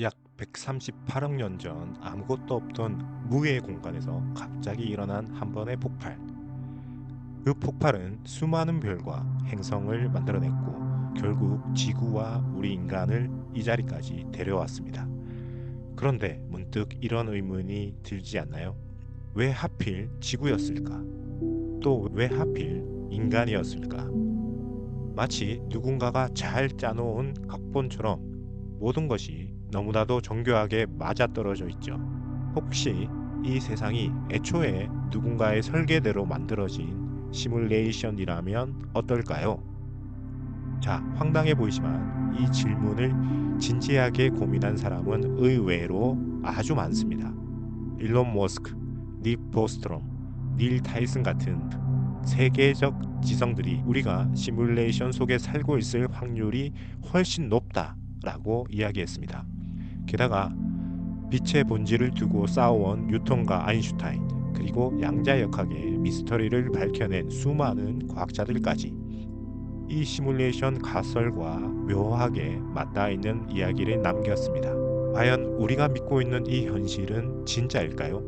약 138억 년 전 아무것도 없던 무의 공간에서 갑자기 일어난 한 번의 폭발. 그 폭발은 수많은 별과 행성을 만들어냈고 결국 지구와 우리 인간을 이 자리까지 데려왔습니다. 그런데 문득 이런 의문이 들지 않나요? 왜 하필 지구였을까? 또 왜 하필 인간이었을까? 마치 누군가가 잘 짜놓은 각본처럼 모든 것이 너무나도 정교하게 맞아떨어져 있죠. 혹시 이 세상이 애초에 누군가의 설계대로 만들어진 시뮬레이션이라면 어떨까요? 자, 황당해 보이지만 이 질문을 진지하게 고민한 사람은 의외로 아주 많습니다. 일론 머스크, 닉 보스트롬, 닐 타이슨 같은 세계적 지성들이 우리가 시뮬레이션 속에 살고 있을 확률이 훨씬 높다라고 이야기했습니다. 게다가 빛의 본질을 두고 싸워온 뉴턴과 아인슈타인 그리고 양자역학의 미스터리를 밝혀낸 수많은 과학자들까지 이 시뮬레이션 가설과 묘하게 맞닿아 있는 이야기를 남겼습니다. 과연 우리가 믿고 있는 이 현실은 진짜일까요?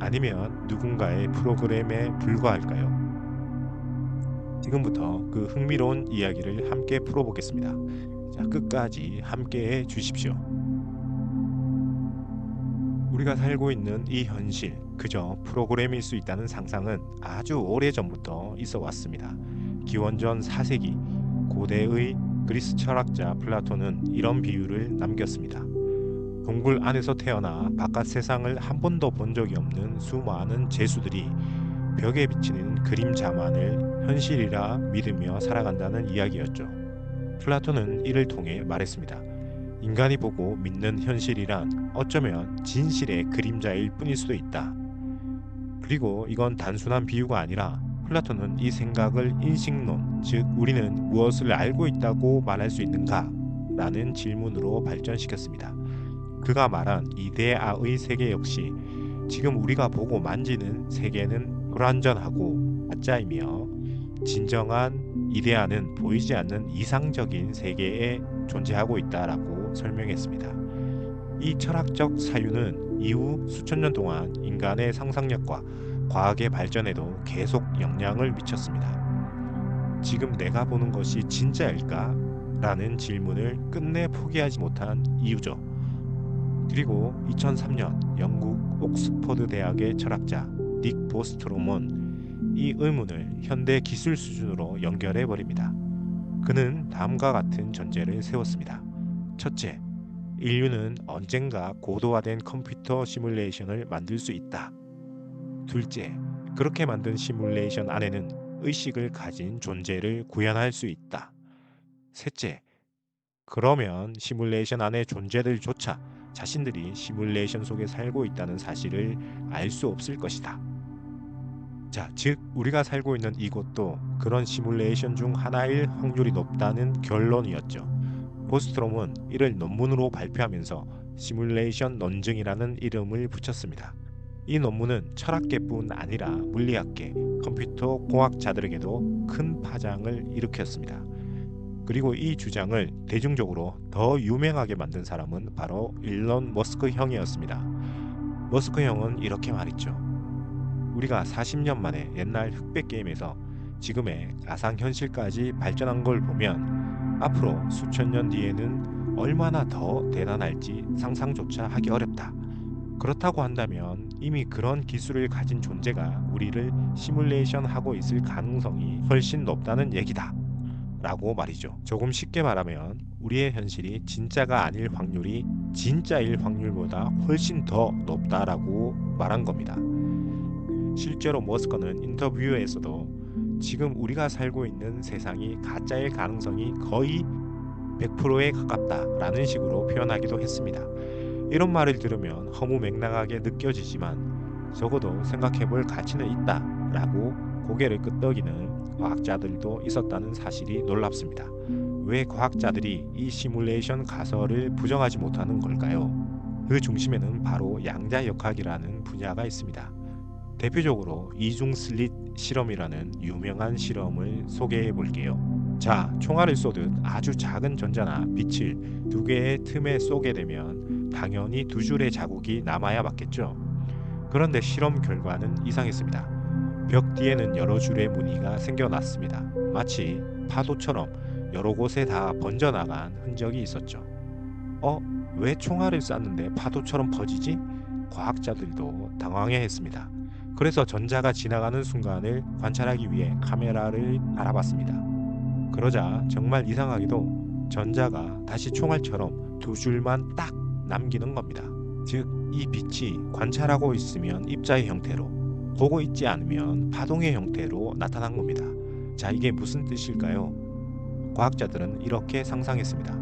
아니면 누군가의 프로그램에 불과할까요? 지금부터 그 흥미로운 이야기를 함께 풀어보겠습니다. 자, 끝까지 함께 해 주십시오. 우리가 살고 있는 이 현실, 그저 프로그램일 수 있다는 상상은 아주 오래 전부터 있어 왔습니다. 기원전 4세기 고대의 그리스 철학자 플라톤은 이런 비유를 남겼습니다. 동굴 안에서 태어나 바깥 세상을 한 번도 본 적이 없는 수많은 죄수들이 벽에 비치는 그림자만을 현실이라 믿으며 살아간다는 이야기였죠. 플라톤은 이를 통해 말했습니다. 인간이 보고 믿는 현실이란 어쩌면 진실의 그림자일 뿐일 수도 있다. 그리고 이건 단순한 비유가 아니라 플라톤은 이 생각을 인식론, 즉 우리는 무엇을 알고 있다고 말할 수 있는가? 라는 질문으로 발전시켰습니다. 그가 말한 이데아의 세계 역시 지금 우리가 보고 만지는 세계는 불완전하고 가짜이며 진정한 이데아는 보이지 않는 이상적인 세계에 존재하고 있다라고 설명했습니다. 이 철학적 사유는 이후 수천 년 동안 인간의 상상력과 과학의 발전에도 계속 영향을 미쳤습니다. 지금 내가 보는 것이 진짜일까? 라는 질문을 끝내 포기하지 못한 이유죠. 그리고 2003년 영국 옥스퍼드 대학의 철학자 닉 보스트롬은 이 의문을 현대 기술 수준으로 연결해 버립니다. 그는 다음과 같은 전제를 세웠습니다. 첫째, 인류는 언젠가 고도화된 컴퓨터 시뮬레이션을 만들 수 있다. 둘째, 그렇게 만든 시뮬레이션 안에는 의식을 가진 존재를 구현할 수 있다. 셋째, 그러면 시뮬레이션 안의 존재들조차 자신들이 시뮬레이션 속에 살고 있다는 사실을 알 수 없을 것이다. 자, 즉 우리가 살고 있는 이곳도 그런 시뮬레이션 중 하나일 확률이 높다는 결론이었죠. 보스트롬은 이를 논문으로 발표하면서 시뮬레이션 논증이라는 이름을 붙였습니다. 이 논문은 철학계뿐 아니라 물리학계, 컴퓨터 공학자들에게도 큰 파장을 일으켰습니다. 그리고 이 주장을 대중적으로 더 유명하게 만든 사람은 바로 일론 머스크 형이었습니다. 머스크 형은 이렇게 말했죠. 우리가 40년 만에 옛날 흑백 게임에서 지금의 가상 현실까지 발전한 걸 보면 앞으로 수천 년 뒤에는 얼마나 더 대단할지 상상조차 하기 어렵다. 그렇다고 한다면 이미 그런 기술을 가진 존재가 우리를 시뮬레이션 하고 있을 가능성이 훨씬 높다는 얘기다. 라고 말이죠. 조금 쉽게 말하면 우리의 현실이 진짜가 아닐 확률이 진짜일 확률보다 훨씬 더 높다라고 말한 겁니다. 실제로 머스커는 인터뷰에서도 지금 우리가 살고 있는 세상이 가짜일 가능성이 거의 100%에 가깝다라는 식으로 표현하기도 했습니다. 이런 말을 들으면 허무 맹랑하게 느껴지지만 적어도 생각해볼 가치는 있다라고 고개를 끄덕이는 과학자들도 있었다는 사실이 놀랍습니다. 왜 과학자들이 이 시뮬레이션 가설을 부정하지 못하는 걸까요? 그 중심에는 바로 양자역학이라는 분야가 있습니다. 대표적으로 이중 슬릿 실험이라는 유명한 실험을 소개해 볼게요. 자, 총알을 쏘듯 아주 작은 전자나 빛을 두 개의 틈에 쏘게 되면 당연히 두 줄의 자국이 남아야 맞겠죠. 그런데 실험 결과는 이상했습니다. 벽 뒤에는 여러 줄의 무늬가 생겨났습니다. 마치 파도처럼 여러 곳에 다 번져나간 흔적이 있었죠. 어? 왜 총알을 쐈는데 파도처럼 퍼지지? 과학자들도 당황해 했습니다. 그래서 전자가 지나가는 순간을 관찰하기 위해 카메라를 알아봤습니다. 그러자 정말 이상하게도 전자가 다시 총알처럼 두 줄만 딱 남기는 겁니다. 즉, 이 빛이 관찰하고 있으면 입자의 형태로, 보고 있지 않으면 파동의 형태로 나타난 겁니다. 자, 이게 무슨 뜻일까요? 과학자들은 이렇게 상상했습니다.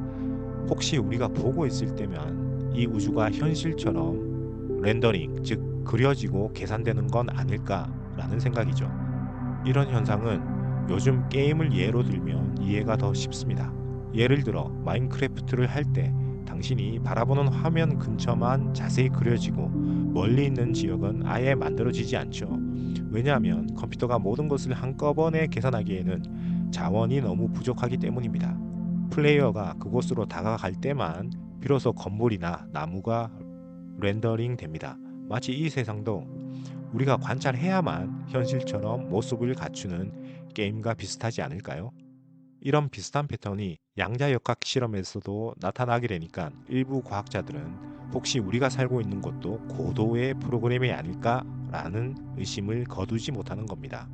혹시 우리가 보고 있을 때면 이 우주가 현실처럼 렌더링, 즉 그려지고 계산되는 건 아닐까라는 생각이죠. 이런 현상은 요즘 게임을 예로 들면 이해가 더 쉽습니다. 예를 들어 마인크래프트를 할 때 당신이 바라보는 화면 근처만 자세히 그려지고 멀리 있는 지역은 아예 만들어지지 않죠. 왜냐하면 컴퓨터가 모든 것을 한꺼번에 계산하기에는 자원이 너무 부족하기 때문입니다. 플레이어가 그곳으로 다가갈 때만 비로소 건물이나 나무가 렌더링 됩니다. 마치 이 세상도 우리가 관찰해야만 현실처럼 모습을 갖추는 게임과 비슷하지 않을까요? 이런 비슷한 패턴이 양자역학 실험에서도 나타나게 되니까 일부 과학자들은 혹시 우리가 살고 있는 곳도 고도의 프로그램이 아닐까라는 의심을 거두지 못하는 겁니다.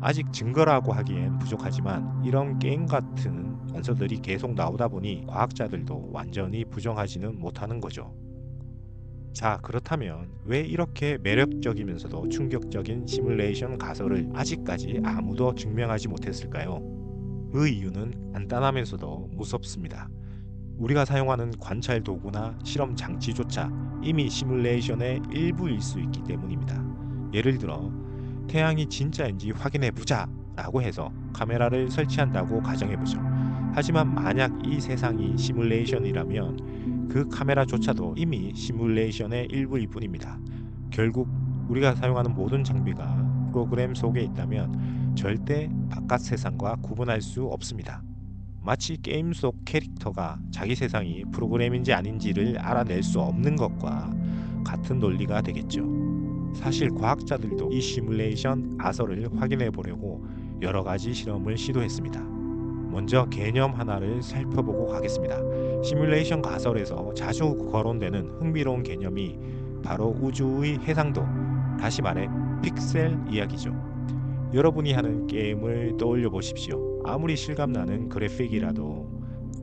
아직 증거라고 하기엔 부족하지만 이런 게임 같은 단서들이 계속 나오다 보니 과학자들도 완전히 부정하지는 못하는 거죠. 자, 그렇다면 왜 이렇게 매력적이면서도 충격적인 시뮬레이션 가설을 아직까지 아무도 증명하지 못했을까요? 그 이유는 간단하면서도 무섭습니다. 우리가 사용하는 관찰 도구나 실험 장치조차 이미 시뮬레이션의 일부일 수 있기 때문입니다. 예를 들어 태양이 진짜인지 확인해 보자 라고 해서 카메라를 설치한다고 가정해 보죠. 하지만 만약 이 세상이 시뮬레이션이라면 그 카메라조차도 이미 시뮬레이션의 일부일 뿐입니다. 결국 우리가 사용하는 모든 장비가 프로그램 속에 있다면 절대 바깥 세상과 구분할 수 없습니다. 마치 게임 속 캐릭터가 자기 세상이 프로그램인지 아닌지를 알아낼 수 없는 것과 같은 논리가 되겠죠. 사실 과학자들도 이 시뮬레이션 가설을 확인해 보려고 여러 가지 실험을 시도했습니다. 먼저 개념 하나를 살펴보고 가겠습니다. 시뮬레이션 가설에서 자주 거론되는 흥미로운 개념이 바로 우주의 해상도, 다시 말해 픽셀 이야기죠. 여러분이 하는 게임을 떠올려 보십시오. 아무리 실감나는 그래픽이라도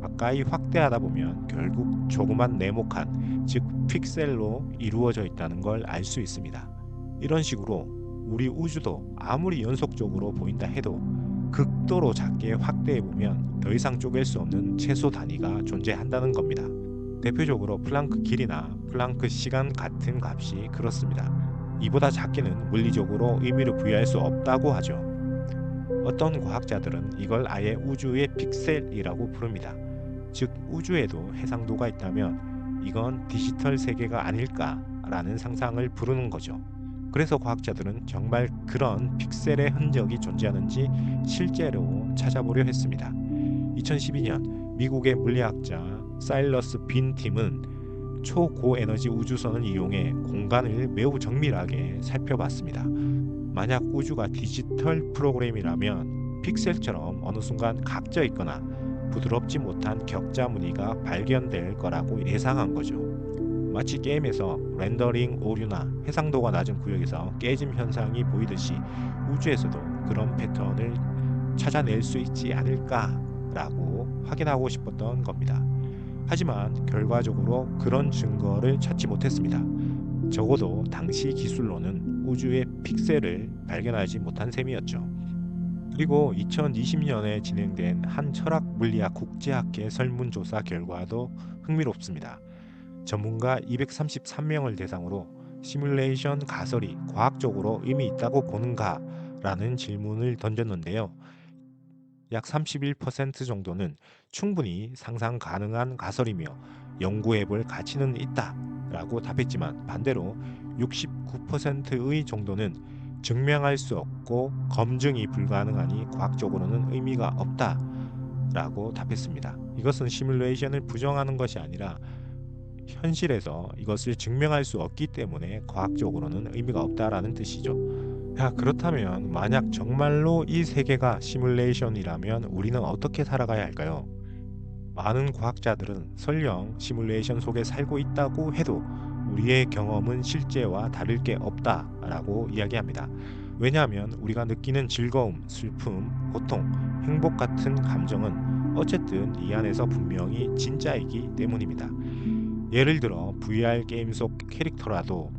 가까이 확대하다 보면 결국 조그만 네모칸, 즉 픽셀로 이루어져 있다는 걸 알 수 있습니다. 이런 식으로 우리 우주도 아무리 연속적으로 보인다 해도 극도로 작게 확대해 보면 더 이상 쪼갤 수 없는 최소 단위가 존재한다는 겁니다. 대표적으로 플랑크 길이나 플랑크 시간 같은 값이 그렇습니다. 이보다 작게는 물리적으로 의미를 부여할 수 없다고 하죠. 어떤 과학자들은 이걸 아예 우주의 픽셀이라고 부릅니다. 즉 우주에도 해상도가 있다면 이건 디지털 세계가 아닐까라는 상상을 부르는 거죠. 그래서 과학자들은 정말 그런 픽셀의 흔적이 존재하는지 실제로 찾아보려 했습니다. 2012년 미국의 물리학자 사일러스 빈 팀은 초고에너지 우주선을 이용해 공간을 매우 정밀하게 살펴봤습니다. 만약 우주가 디지털 프로그램이라면 픽셀처럼 어느 순간 각져 있거나 부드럽지 못한 격자 무늬가 발견될 거라고 예상한 거죠. 마치 게임에서 렌더링 오류나 해상도가 낮은 구역에서 깨짐 현상이 보이듯이 우주에서도 그런 패턴을 찾아낼 수 있지 않을까라고 확인하고 싶었던 겁니다. 하지만 결과적으로 그런 증거를 찾지 못했습니다. 적어도 당시 기술로는 우주의 픽셀을 발견하지 못한 셈이었죠. 그리고 2020년에 진행된 한 철학 물리학 국제학회 설문조사 결과도 흥미롭습니다. 전문가 233명을 대상으로 시뮬레이션 가설이 과학적으로 의미 있다고 보는가? 라는 질문을 던졌는데요. 약 31% 정도는 충분히 상상 가능한 가설이며 연구해 볼 가치는 있다 라고 답했지만 반대로 69%의 정도는 증명할 수 없고 검증이 불가능하니 과학적으로는 의미가 없다 라고 답했습니다. 이것은 시뮬레이션을 부정하는 것이 아니라 현실에서 이것을 증명할 수 없기 때문에 과학적으로는 의미가 없다라는 뜻이죠. 야, 그렇다면 만약 정말로 이 세계가 시뮬레이션이라면 우리는 어떻게 살아가야 할까요? 많은 과학자들은 설령 시뮬레이션 속에 살고 있다고 해도 우리의 경험은 실제와 다를 게 없다라고 이야기합니다. 왜냐하면 우리가 느끼는 즐거움, 슬픔, 고통, 행복 같은 감정은 어쨌든 이 안에서 분명히 진짜이기 때문입니다. 예를 들어 VR 게임 속 캐릭터라도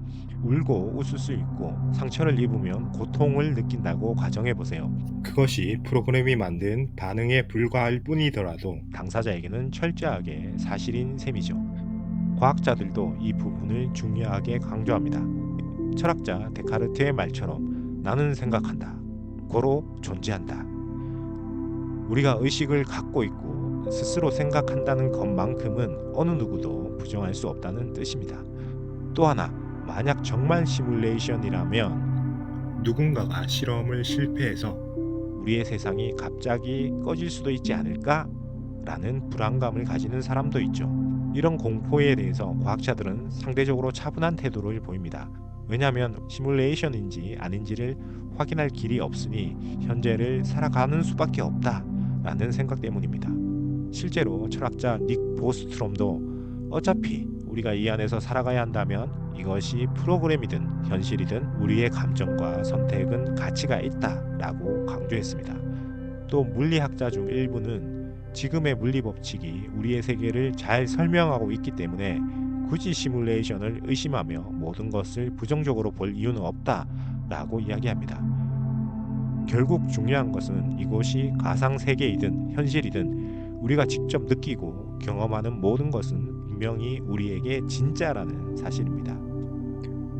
울고 웃을 수 있고 상처를 입으면 고통을 느낀다고 가정해 보세요. 그것이 프로그램이 만든 반응에 불과할 뿐이더라도 당사자에게는 철저하게 사실인 셈이죠. 과학자들도 이 부분을 중요하게 강조합니다. 철학자 데카르트의 말처럼 나는 생각한다. 고로 존재한다. 우리가 의식을 갖고 있고 스스로 생각한다는 것만큼은 어느 누구도 부정할 수 없다는 뜻입니다. 또 하나, 만약 정말 시뮬레이션이라면 누군가가 실험을 실패해서 우리의 세상이 갑자기 꺼질 수도 있지 않을까? 라는 불안감을 가지는 사람도 있죠. 이런 공포에 대해서 과학자들은 상대적으로 차분한 태도를 보입니다. 왜냐하면 시뮬레이션인지 아닌지를 확인할 길이 없으니 현재를 살아가는 수밖에 없다라는 생각 때문입니다. 실제로 철학자 닉 보스트롬도 어차피 우리가 이 안에서 살아가야 한다면 이것이 프로그램이든 현실이든 우리의 감정과 선택은 가치가 있다라고 강조했습니다. 또 물리학자 중 일부는 지금의 물리 법칙이 우리의 세계를 잘 설명하고 있기 때문에 굳이 시뮬레이션을 의심하며 모든 것을 부정적으로 볼 이유는 없다라고 이야기합니다. 결국 중요한 것은 이곳이 가상 세계이든 현실이든 우리가 직접 느끼고 경험하는 모든 것은 분명히 우리에게 진짜라는 사실입니다.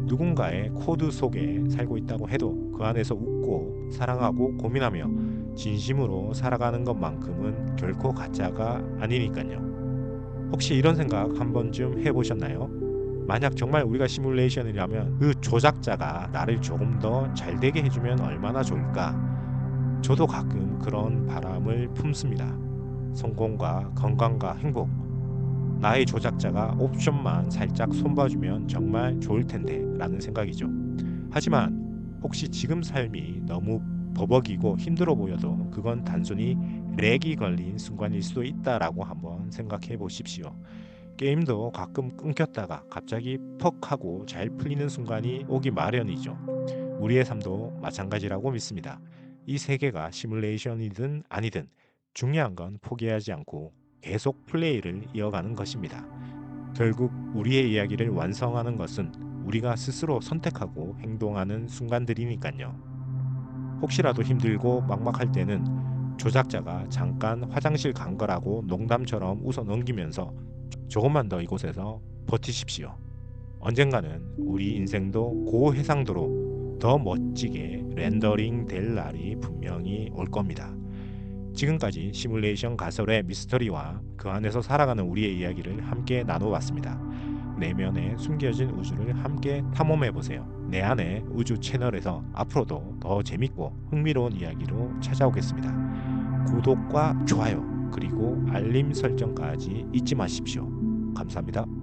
누군가의 코드 속에 살고 있다고 해도 그 안에서 웃고 사랑하고 고민하며 진심으로 살아가는 것만큼은 결코 가짜가 아니니까요. 혹시 이런 생각 한 번쯤 해보셨나요? 만약 정말 우리가 시뮬레이션이라면 그 조작자가 나를 조금 더 잘 되게 해주면 얼마나 좋을까? 저도 가끔 그런 바람을 품습니다. 성공과 건강과 행복. 나의 조작자가 옵션만 살짝 손봐주면 정말 좋을 텐데 라는 생각이죠. 하지만 혹시 지금 삶이 너무 버벅이고 힘들어 보여도 그건 단순히 렉이 걸린 순간일 수도 있다라고 한번 생각해 보십시오. 게임도 가끔 끊겼다가 갑자기 퍽 하고 잘 풀리는 순간이 오기 마련이죠. 우리의 삶도 마찬가지라고 믿습니다. 이 세계가 시뮬레이션이든 아니든 중요한 건 포기하지 않고 계속 플레이를 이어가는 것입니다. 결국 우리의 이야기를 완성하는 것은 우리가 스스로 선택하고 행동하는 순간들이니까요. 혹시라도 힘들고 막막할 때는 조작자가 잠깐 화장실 간 거라고 농담처럼 웃어 넘기면서 조금만 더 이곳에서 버티십시오. 언젠가는 우리 인생도 고해상도로 더 멋지게 렌더링 될 날이 분명히 올 겁니다. 지금까지 시뮬레이션 가설의 미스터리와 그 안에서 살아가는 우리의 이야기를 함께 나눠봤습니다. 내면에 숨겨진 우주를 함께 탐험해 보세요. 내 안의 우주 채널에서 앞으로도 더 재밌고 흥미로운 이야기로 찾아오겠습니다. 구독과 좋아요 그리고 알림 설정까지 잊지 마십시오. 감사합니다.